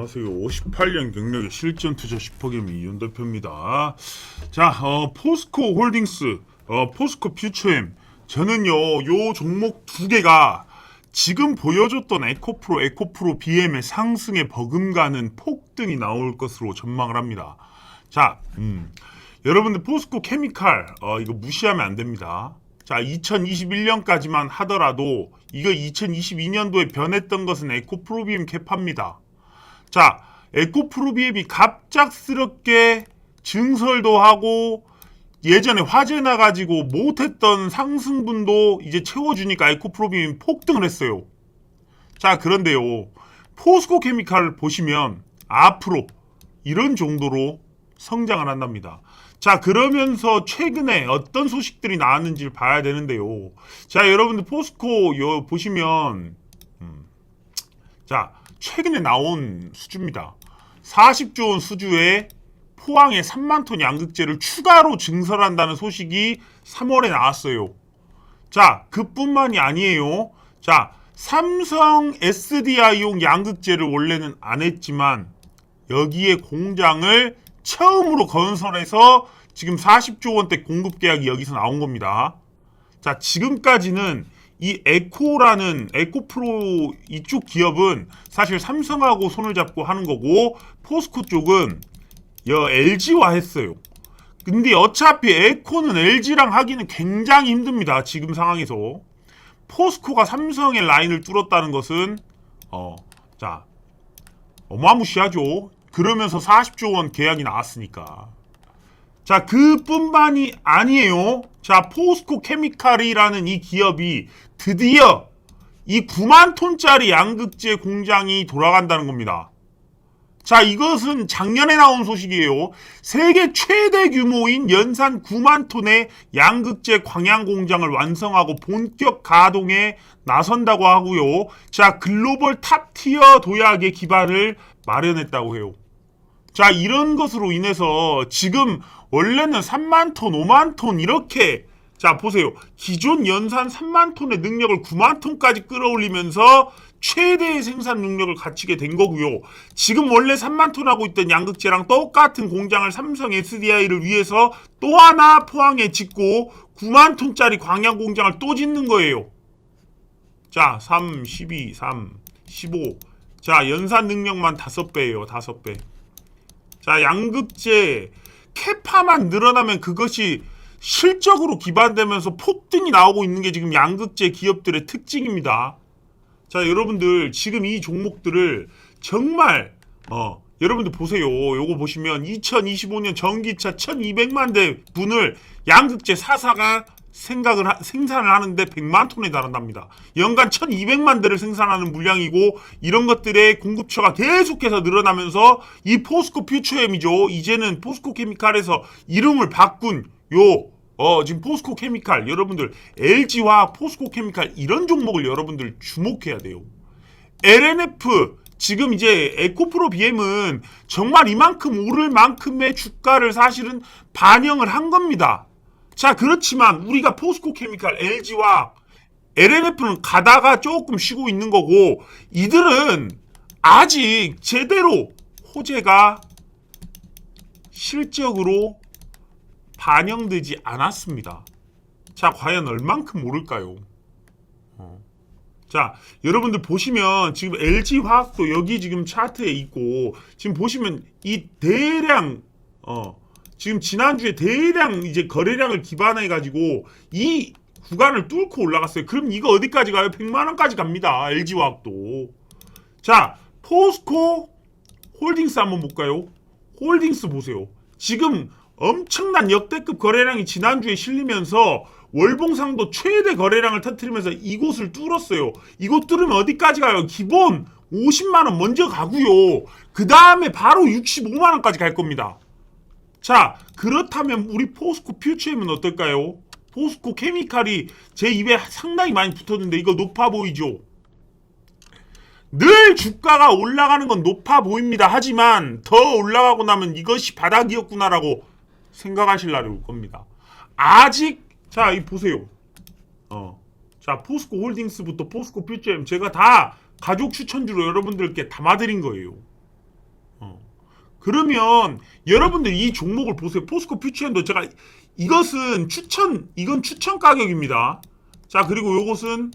안녕하세요. 58년 경력의 실전 투자 슈퍼게임 이윤 대표입니다. 자, 어, 포스코 홀딩스, 어, 포스코 퓨처엠. 저는요, 요 종목 두 개가 지금 보여줬던 에코프로, 에코프로 BM의 상승에 버금가는 폭등이 나올 것으로 전망을 합니다. 자, 음, 여러분들 포스코 케미칼, 어, 이거 무시하면 안 됩니다. 자, 2021년까지만 하더라도 이거 2022년도에 변했던 것은 에코프로비엠 캐파입니다. 자, 에코프로비엠이 갑작스럽게 증설도 하고 예전에 화재 나가지고 못했던 상승분도 이제 채워주니까 에코프로비엠이 폭등을 했어요. 자, 그런데요. 포스코 케미칼 보시면 앞으로 이런 정도로 성장을 한답니다. 자, 그러면서 최근에 어떤 소식들이 나왔는지를 봐야 되는데요. 자, 여러분들 포스코 요 보시면 음, 자, 최근에 나온 수주입니다. 40조 원 수주에 포항에 3만 톤 양극재를 추가로 증설한다는 소식이 3월에 나왔어요. 자, 그뿐만이 아니에요. 자, 삼성 SDI용 양극재를 원래는 안 했지만 여기에 공장을 처음으로 건설해서 지금 40조 원대 공급 계약이 여기서 나온 겁니다. 자, 지금까지는 이 에코라는 에코 프로 이쪽 기업은 사실 삼성하고 손을 잡고 하는 거고 포스코 쪽은 여 LG와 했어요. 근데 어차피 에코는 LG랑 하기는 굉장히 힘듭니다. 지금 상황에서 포스코가 삼성의 라인을 뚫었다는 것은 어, 자 어마무시하죠. 그러면서 40조 원 계약이 나왔으니까. 자, 그뿐만이 아니에요. 자, 포스코 케미칼이라는 이 기업이 드디어 이 9만 톤짜리 양극재 공장이 돌아간다는 겁니다. 자, 이것은 작년에 나온 소식이에요. 세계 최대 규모인 연산 9만 톤의 양극재 광양 공장을 완성하고 본격 가동에 나선다고 하고요. 자, 글로벌 탑티어 도약의 기반을 마련했다고 해요. 자, 이런 것으로 인해서 지금 원래는 3만 톤, 5만 톤 이렇게 자, 보세요. 기존 연산 3만 톤의 능력을 9만 톤까지 끌어올리면서 최대의 생산 능력을 갖추게 된 거고요. 지금 원래 3만 톤 하고 있던 양극재랑 똑같은 공장을 삼성 SDI를 위해서 또 하나 포항에 짓고 9만 톤짜리 광양 공장을 또 짓는 거예요. 자, 3, 12, 3, 15. 자, 연산 능력만 5배예요. 5배. 자, 양극재 캐파만 늘어나면 그것이 실적으로 기반되면서 폭등이 나오고 있는 게 지금 양극재 기업들의 특징입니다. 자, 여러분들 지금 이 종목들을 정말 어, 여러분들 보세요. 요거 보시면 2025년 전기차 1200만 대 분을 양극재 사사가 생각을 하- 생산을 하는데 100만 톤에 달한답니다. 연간 1200만 대를 생산하는 물량이고 이런 것들의 공급처가 계속해서 늘어나면서 이 포스코 퓨처엠이죠. 이제는 포스코 케미칼에서 이름을 바꾼 요 어, 지금 포스코 케미칼 여러분들 LG와 포스코 케미칼 이런 종목을 여러분들 주목해야 돼요. LNF 지금 이제 에코프로 BM은 정말 이만큼 오를 만큼의 주가를 사실은 반영을 한 겁니다. 자, 그렇지만 우리가 포스코 케미칼 LG와 LNF는 가다가 조금 쉬고 있는 거고 이들은 아직 제대로 호재가 실적으로 반영되지 않았습니다. 자, 과연 얼만큼 오를까요? 어. 자, 여러분들 보시면 지금 LG 화학도 여기 지금 차트에 있고 지금 보시면 이 대량 어 지금 지난주에 대량 이제 거래량을 기반해 가지고 이 구간을 뚫고 올라갔어요. 그럼 이거 어디까지 가요? 100만 원까지 갑니다. LG 화학도. 자, 포스코 홀딩스 한번 볼까요? 홀딩스 보세요. 지금 엄청난 역대급 거래량이 지난주에 실리면서 월봉상도 최대 거래량을 터뜨리면서 이곳을 뚫었어요. 이곳 뚫으면 어디까지 가요? 기본 50만 원 먼저 가고요. 그 다음에 바로 65만 원까지 갈 겁니다. 자, 그렇다면 우리 포스코 퓨처엠은 어떨까요? 포스코 케미칼이 제 입에 상당히 많이 붙었는데 이거 높아 보이죠? 늘 주가가 올라가는 건 높아 보입니다. 하지만 더 올라가고 나면 이것이 바닥이었구나라고 생각하실라를 겁니다. 아직 자, 이 보세요. 어. 자, 포스코 홀딩스부터 포스코 퓨처엠 제가 다 가족 추천주로 여러분들께 담아 드린 거예요. 그러면 여러분들 이 종목을 보세요. 포스코 퓨처엔도 제가 이것은 추천 이건 추천 가격입니다. 자 그리고 요것은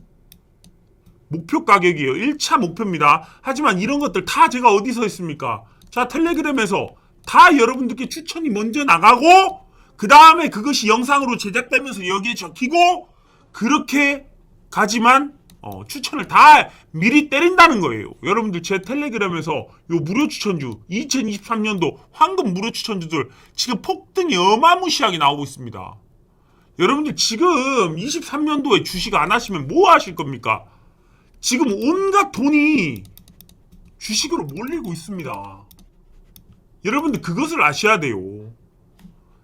목표 가격이에요. 1차 목표입니다. 하지만 이런 것들 다 제가 어디서 했습니까? 자 텔레그램에서 다 여러분들께 추천이 먼저 나가고 그 다음에 그것이 영상으로 제작되면서 여기에 적히고 그렇게 가지만 어, 추천을 다 미리 때린다는 거예요. 여러분들 제 텔레그램에서 요 무료 추천주 2023년도 황금 무료 추천주들 지금 폭등이 어마무시하게 나오고 있습니다. 여러분들 지금 23년도에 주식 안 하시면 뭐 하실 겁니까? 지금 온갖 돈이 주식으로 몰리고 있습니다. 여러분들 그것을 아셔야 돼요.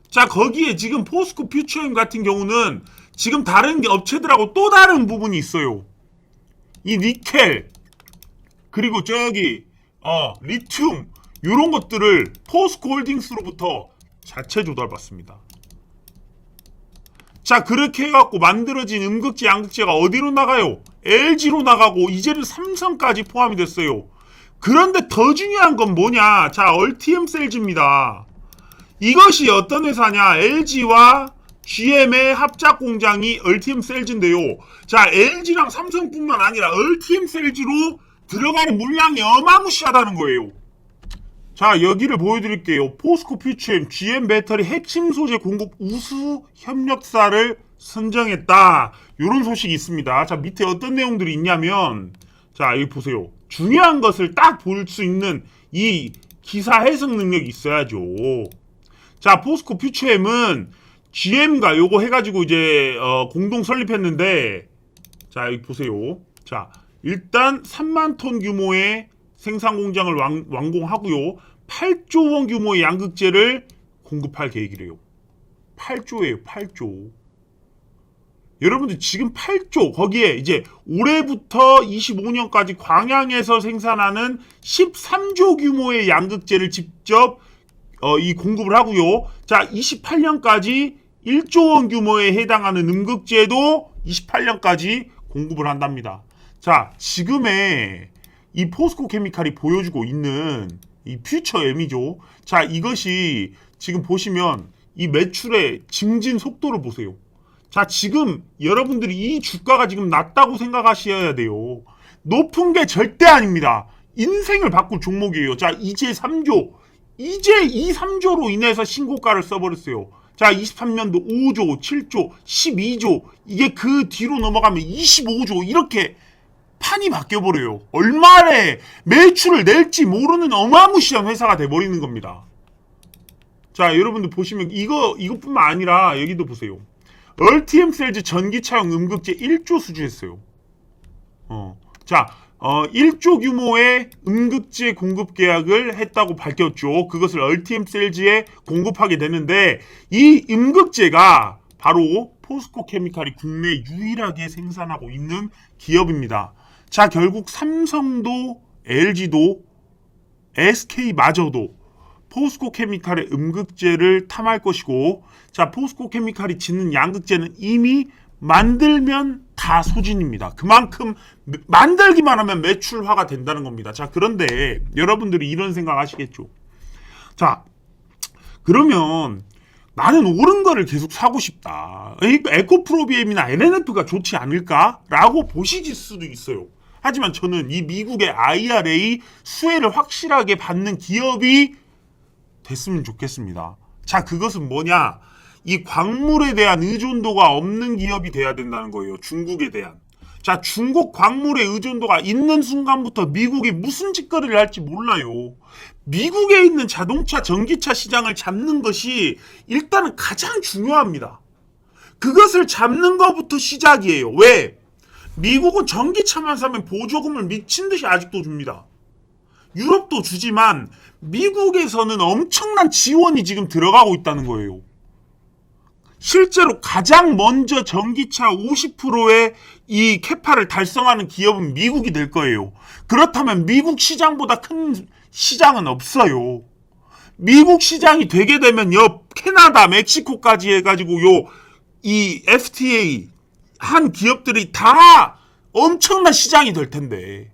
자, 거기에 지금 포스코 퓨처임 같은 경우는 지금 다른 업체들하고 또 다른 부분이 있어요. 이 니켈 그리고 저기 어 리튬 이런 것들을 포스코 홀딩스로부터 자체 조달받습니다. 자 그렇게 해갖고 만들어진 음극재 양극재가 어디로 나가요? LG로 나가고 이제는 삼성까지 포함이 됐어요. 그런데 더 중요한 건 뭐냐? 자 얼티엠 셀즈입니다. 이것이 어떤 회사냐? LG와 GM의 합작 공장이 얼티엠 셀즈인데요. 자, LG랑 삼성뿐만 아니라 얼티엠 셀즈로 들어가는 물량이 어마무시하다는 거예요. 자, 여기를 보여드릴게요. 포스코 퓨처엠 GM 배터리 핵심 소재 공급 우수 협력사를 선정했다. 이런 소식이 있습니다. 자, 밑에 어떤 내용들이 있냐면, 자, 여기 보세요. 중요한 것을 딱 볼 수 있는 이 기사 해석 능력이 있어야죠. 자, 포스코 퓨처엠은 GM과 요거 해가지고 이제 어, 공동 설립했는데 자 여기 보세요. 자 일단 3만 톤 규모의 생산 공장을 완, 완공하고요. 8조 원 규모의 양극재를 공급할 계획이래요. 8조예요, 8조. 여러분들 지금 8조 거기에 이제 올해부터 25년까지 광양에서 생산하는 13조 규모의 양극재를 직접 어, 이 공급을 하고요. 자, 28년까지 1조 원 규모에 해당하는 음극재도 28년까지 공급을 한답니다. 자, 지금의 이 포스코 케미칼이 보여주고 있는 이 퓨처 M이죠. 자, 이것이 지금 보시면 이 매출의 증진 속도를 보세요. 자, 지금 여러분들이 이 주가가 지금 낮다고 생각하셔야 돼요. 높은 게 절대 아닙니다. 인생을 바꿀 종목이에요. 자, 이제 3조. 이제 이 3조로 인해서 신고가를 써버렸어요. 자, 23년도 5조, 7조, 12조. 이게 그 뒤로 넘어가면 25조. 이렇게 판이 바뀌어버려요. 얼마에 매출을 낼지 모르는 어마무시한 회사가 돼버리는 겁니다. 자, 여러분들 보시면 이거, 이것뿐만 아니라 여기도 보세요. 얼티엠 셀즈 전기차용 음극재 1조 수주했어요. 어. 자, 어, 1조 규모의 음극재 공급 계약을 했다고 밝혔죠. 그것을 얼티엠 셀즈에 공급하게 되는데 이 음극재가 바로 포스코 케미칼이 국내 유일하게 생산하고 있는 기업입니다. 자, 결국 삼성도 LG도 SK마저도 포스코 케미칼의 음극재를 탐할 것이고 자 포스코 케미칼이 짓는 양극재는 이미 만들면 다 소진입니다. 그만큼 매- 만들기만 하면 매출화가 된다는 겁니다. 자 그런데 여러분들이 이런 생각 하시겠죠. 자 그러면 나는 옳은 거를 계속 사고 싶다. 에코프로비엠이나 NNF가 좋지 않을까라고 보시질 수도 있어요. 하지만 저는 이 미국의 IRA 수혜를 확실하게 받는 기업이 됐으면 좋겠습니다. 자, 그것은 뭐냐? 이 광물에 대한 의존도가 없는 기업이 돼야 된다는 거예요. 중국에 대한. 자, 중국 광물의 의존도가 있는 순간부터 미국이 무슨 짓거리를 할지 몰라요. 미국에 있는 자동차, 전기차 시장을 잡는 것이 일단은 가장 중요합니다. 그것을 잡는 것부터 시작이에요. 왜? 미국은 전기차만 사면 보조금을 미친 듯이 아직도 줍니다. 유럽도 주지만 미국에서는 엄청난 지원이 지금 들어가고 있다는 거예요. 실제로 가장 먼저 전기차 50%의 이 캐파를 달성하는 기업은 미국이 될 거예요. 그렇다면 미국 시장보다 큰 시장은 없어요. 미국 시장이 되게 되면 옆 캐나다, 멕시코까지 해가지고 요 이 FTA 한 기업들이 다 엄청난 시장이 될 텐데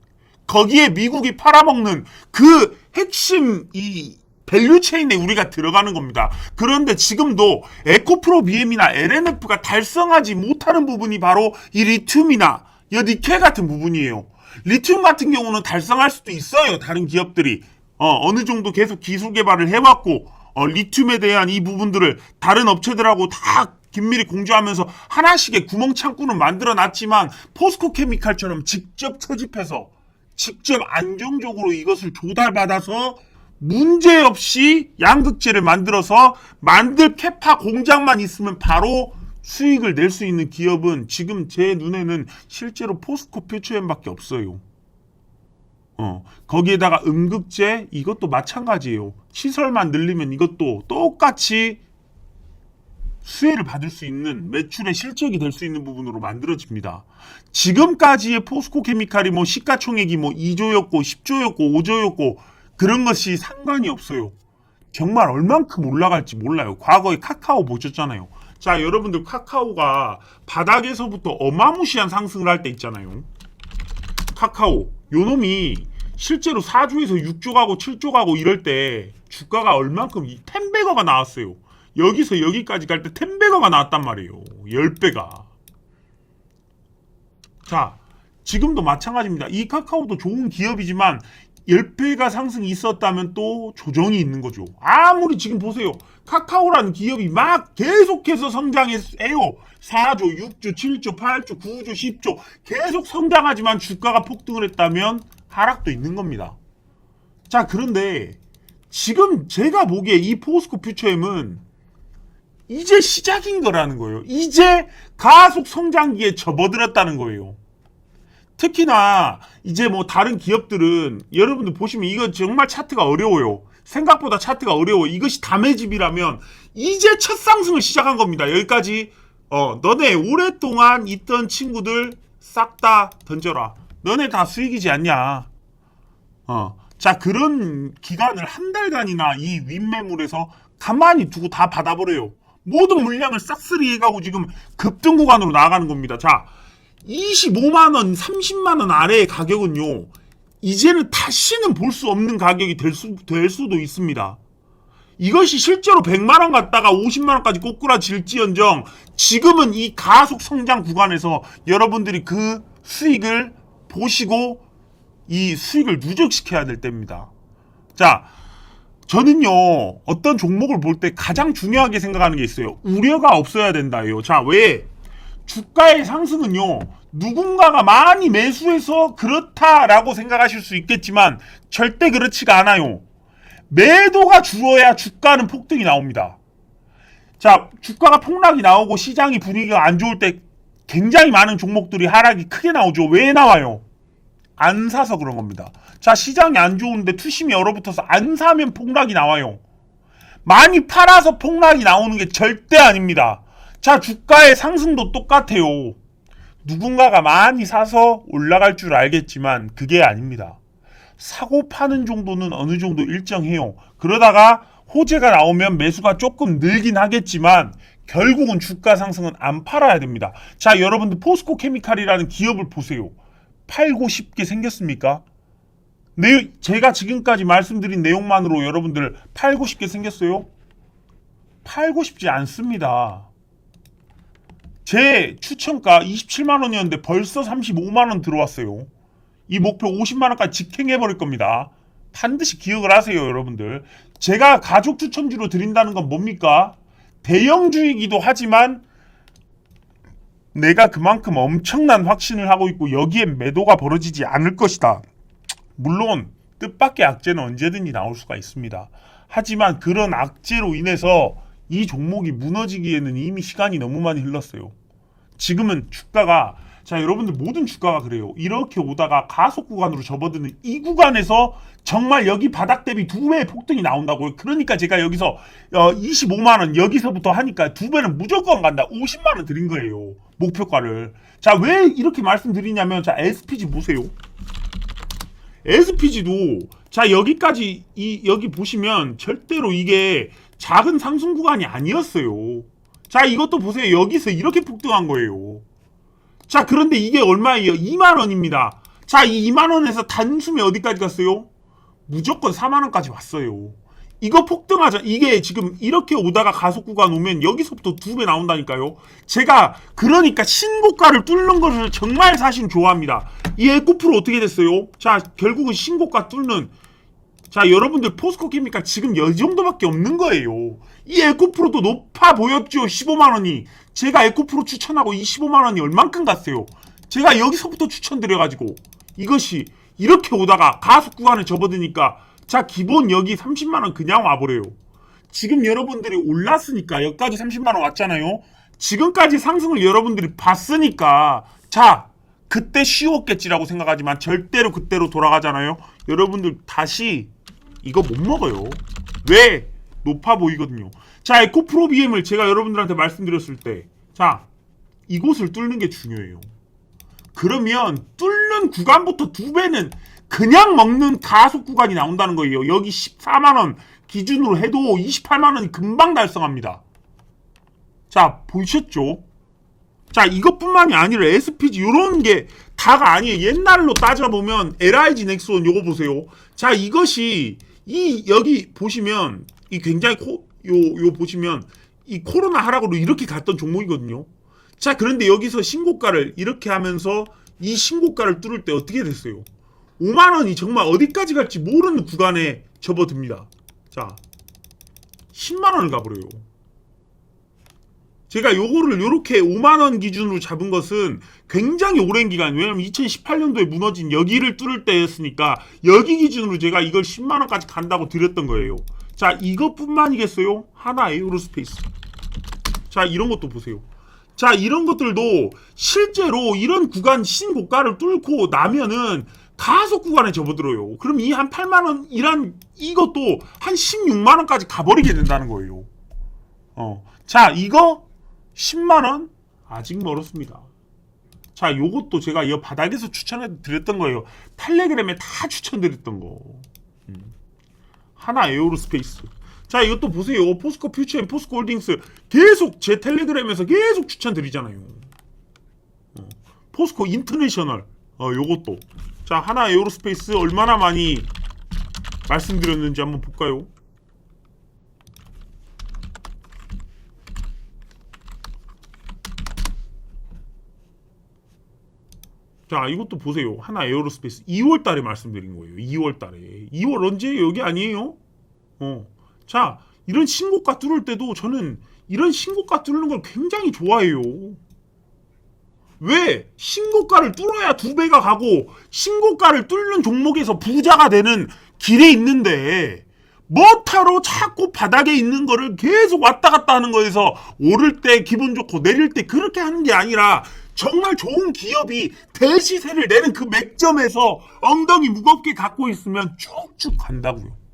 거기에 미국이 팔아먹는 그 핵심 이 밸류 체인에 우리가 들어가는 겁니다. 그런데 지금도 에코프로 BM이나 LNF가 달성하지 못하는 부분이 바로 이 리튬이나 이 니켈 같은 부분이에요. 리튬 같은 경우는 달성할 수도 있어요. 다른 기업들이 어, 어느 정도 계속 기술 개발을 해왔고 어, 리튬에 대한 이 부분들을 다른 업체들하고 다 긴밀히 공조하면서 하나씩의 구멍 창구는 만들어 놨지만 포스코 케미칼처럼 직접 채집해서 직접 안정적으로 이것을 조달받아서 문제없이 양극재를 만들어서 만들 캐파 공장만 있으면 바로 수익을 낼 수 있는 기업은 지금 제 눈에는 실제로 포스코 퓨처엠밖에 없어요. 어, 거기에다가 음극재 이것도 마찬가지예요. 시설만 늘리면 이것도 똑같이 수혜를 받을 수 있는 매출의 실적이 될 수 있는 부분으로 만들어집니다. 지금까지의 포스코 케미칼이 뭐 시가총액이 뭐 2조였고 10조였고 5조였고 그런 것이 상관이 없어요. 정말 얼만큼 올라갈지 몰라요. 과거에 카카오 보셨잖아요. 자, 여러분들 카카오가 바닥에서부터 어마무시한 상승을 할 때 있잖아요. 카카오 요 놈이 실제로 4조에서 6조 가고 7조 가고 이럴 때 주가가 얼만큼 이 텐베거가 나왔어요. 여기서 여기까지 갈때 텐베거가 나왔단 말이에요. 10배가. 자, 지금도 마찬가지입니다. 이 카카오도 좋은 기업이지만 10배가 상승이 있었다면 또 조정이 있는 거죠. 아무리 지금 보세요. 카카오라는 기업이 막 계속해서 성장해요. 4조, 6조, 7조, 8조, 9조, 10조 계속 성장하지만 주가가 폭등을 했다면 하락도 있는 겁니다. 자, 그런데 지금 제가 보기에 이 포스코 퓨처엠은 이제 시작인 거라는 거예요. 이제 가속 성장기에 접어들었다는 거예요. 특히나 이제 뭐 다른 기업들은 여러분들 보시면 이거 정말 차트가 어려워요. 생각보다 차트가 어려워. 이것이 담의 집이라면 이제 첫 상승을 시작한 겁니다. 여기까지 어 너네 오랫동안 있던 친구들 싹 다 던져라. 너네 다 수익이지 않냐? 어. 자 그런 기간을 한 달간이나 이 윗매물에서 가만히 두고 다 받아버려요. 모든 물량을 싹쓸이 해가고 지금 급등 구간으로 나가는 겁니다. 자 25만원, 30만원 아래의 가격은요, 이제는 다시는 볼 수 없는 가격이 될, 수, 될 수도 있습니다. 이것이 실제로 100만원 갔다가 50만원까지 꼬꾸라질지언정 지금은 이 가속 성장 구간에서 여러분들이 그 수익을 보시고 이 수익을 누적시켜야 될 때입니다. 자, 저는요, 어떤 종목을 볼 때 가장 중요하게 생각하는 게 있어요. 우려가 없어야 된다요. 자, 왜? 주가의 상승은요, 누군가가 많이 매수해서 그렇다라고 생각하실 수 있겠지만, 절대 그렇지가 않아요. 매도가 줄어야 주가는 폭등이 나옵니다. 자, 주가가 폭락이 나오고 시장이 분위기가 안 좋을 때 굉장히 많은 종목들이 하락이 크게 나오죠. 왜 나와요? 안 사서 그런 겁니다. 자, 시장이 안 좋은데 투심이 얼어붙어서 안 사면 폭락이 나와요. 많이 팔아서 폭락이 나오는 게 절대 아닙니다. 자, 주가의 상승도 똑같아요. 누군가가 많이 사서 올라갈 줄 알겠지만 그게 아닙니다. 사고 파는 정도는 어느 정도 일정해요. 그러다가 호재가 나오면 매수가 조금 늘긴 하겠지만 결국은 주가 상승은 안 팔아야 됩니다. 자, 여러분들 포스코 케미칼이라는 기업을 보세요. 팔고 싶게 생겼습니까? 내, 제가 지금까지 말씀드린 내용만으로 여러분들 팔고 싶게 생겼어요? 팔고 싶지 않습니다. 제 추천가 27만 원이었는데 벌써 35만 원 들어왔어요. 이 목표 50만 원까지 직행해 버릴 겁니다. 반드시 기억을 하세요, 여러분들. 제가 가족 추천주로 드린다는 건 뭡니까? 대형주이기도 하지만 내가 그만큼 엄청난 확신을 하고 있고 여기에 매도가 벌어지지 않을 것이다. 물론 뜻밖의 악재는 언제든지 나올 수가 있습니다. 하지만 그런 악재로 인해서 이 종목이 무너지기에는 이미 시간이 너무 많이 흘렀어요. 지금은 주가가 자 여러분들 모든 주가가 그래요. 이렇게 오다가 가속 구간으로 접어드는 이 구간에서 정말 여기 바닥 대비 두 배의 폭등이 나온다고요. 그러니까 제가 여기서 어, 25만 원 여기서부터 하니까 두 배는 무조건 간다. 50만 원 드린 거예요. 목표가를. 자 왜 이렇게 말씀드리냐면 자 SPG 보세요. SPG도 자 여기까지 이 여기 보시면 절대로 이게 작은 상승 구간이 아니었어요. 자 이것도 보세요. 여기서 이렇게 폭등한 거예요. 자 그런데 이게 얼마예요? 2만 원입니다. 자 이 2만 원에서 단숨에 어디까지 갔어요? 무조건 4만 원까지 왔어요. 이거 폭등하자. 이게 지금 이렇게 오다가 가속 구간 오면 여기서부터 두 배 나온다니까요. 제가 그러니까 신고가를 뚫는 것을 정말 사실 좋아합니다. 이 에코프로 어떻게 됐어요? 자, 결국은 신고가 뚫는 자, 여러분들 포스코 케미칼 지금 이 정도밖에 없는 거예요. 이 에코프로도 높아 보였죠. 15만 원이. 제가 에코프로 추천하고 이 15만 원이 얼만큼 갔어요. 제가 여기서부터 추천드려 가지고 이것이 이렇게 오다가 가속 구간에 접어드니까 자 기본 여기 30만 원 그냥 와버려요. 지금 여러분들이 올랐으니까 여기까지 30만 원 왔잖아요. 지금까지 상승을 여러분들이 봤으니까 자 그때 쉬웠겠지라고 생각하지만 절대로 그때로 돌아가잖아요. 여러분들 다시 이거 못 먹어요. 왜? 높아 보이거든요. 자, 에코프로 BM을 제가 여러분들한테 말씀드렸을 때, 자, 이곳을 뚫는 게 중요해요. 그러면 뚫 는 구간부터 두 배는 그냥 먹는 가속 구간이 나온다는 거예요. 여기 14만원 기준으로 해도 28만원이 금방 달성합니다. 자, 보셨죠? 자, 이것뿐만이 아니라 SPG 요런 게 다가 아니에요. 옛날로 따져보면 LIG 넥슨 요거 보세요. 자, 이것이 이 여기 보시면 이 굉장히 코, 요, 요 보시면 이 코로나 하락으로 이렇게 갔던 종목이거든요. 자, 그런데 여기서 신고가를 이렇게 하면서 이 신고가를 뚫을 때 어떻게 됐어요? 5만 원이 정말 어디까지 갈지 모르는 구간에 접어듭니다. 자, 10만 원을 가버려요. 제가 요거를 요렇게 5만 원 기준으로 잡은 것은 굉장히 오랜 기간 왜냐면 2018년도에 무너진 여기를 뚫을 때였으니까 여기 기준으로 제가 이걸 10만 원까지 간다고 드렸던 거예요. 자 이것뿐만이겠어요? 하나 에어로스페이스. 자 이런 것도 보세요. 자 이런 것들도 실제로 이런 구간 신고가를 뚫고 나면은 가속 구간에 접어들어요. 그럼 이 한 8만 원이란 이것도 한 16만 원까지 가버리게 된다는 거예요. 어. 자, 이거 10만 원 아직 멀었습니다. 자, 요것도 제가 이 바닥에서 추천해 드렸던 거예요. 텔레그램에 다 추천드렸던 거. 음. 하나 에어로스페이스. 자, 이것도 보세요. 포스코 퓨처 앤 포스코 홀딩스 계속 제 텔레그램에서 계속 추천드리잖아요. 어. 포스코 인터내셔널. 어, 요것도. 자, 하나 에어로스페이스 얼마나 많이 말씀드렸는지 한번 볼까요? 자, 이것도 보세요. 하나 에어로스페이스 2월 달에 말씀드린 거예요. 2월 달에. 2월 언제 여기 아니에요? 어. 자, 이런 신고가 뚫을 때도 저는 이런 신고가 뚫는 걸 굉장히 좋아해요. 왜? 신고가를 뚫어야 두 배가 가고 신고가를 뚫는 종목에서 부자가 되는 길에 있는데 뭐타로 자꾸 바닥에 있는 거를 계속 왔다 갔다 하는 거에서 오를 때 기분 좋고 내릴 때 그렇게 하는 게 아니라 정말 좋은 기업이 대시세를 내는 그 맥점에서 엉덩이 무겁게 갖고 있으면 쭉쭉 간다고요.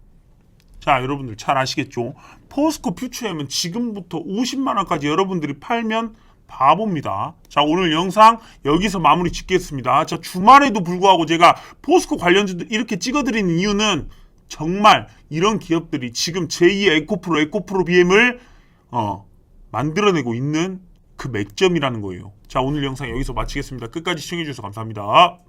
자, 여러분들 잘 아시겠죠? 포스코 퓨처엠은 지금부터 50만 원까지 여러분들이 팔면 바보입니다. 자, 오늘 영상 여기서 마무리 짓겠습니다. 자, 주말에도 불구하고 제가 포스코 관련주들 이렇게 찍어드리는 이유는 정말 이런 기업들이 지금 제2의 에코프로, 에코프로 BM을 어, 만들어내고 있는 그 맥점이라는 거예요. 자, 오늘 영상 여기서 마치겠습니다. 끝까지 시청해주셔서 감사합니다.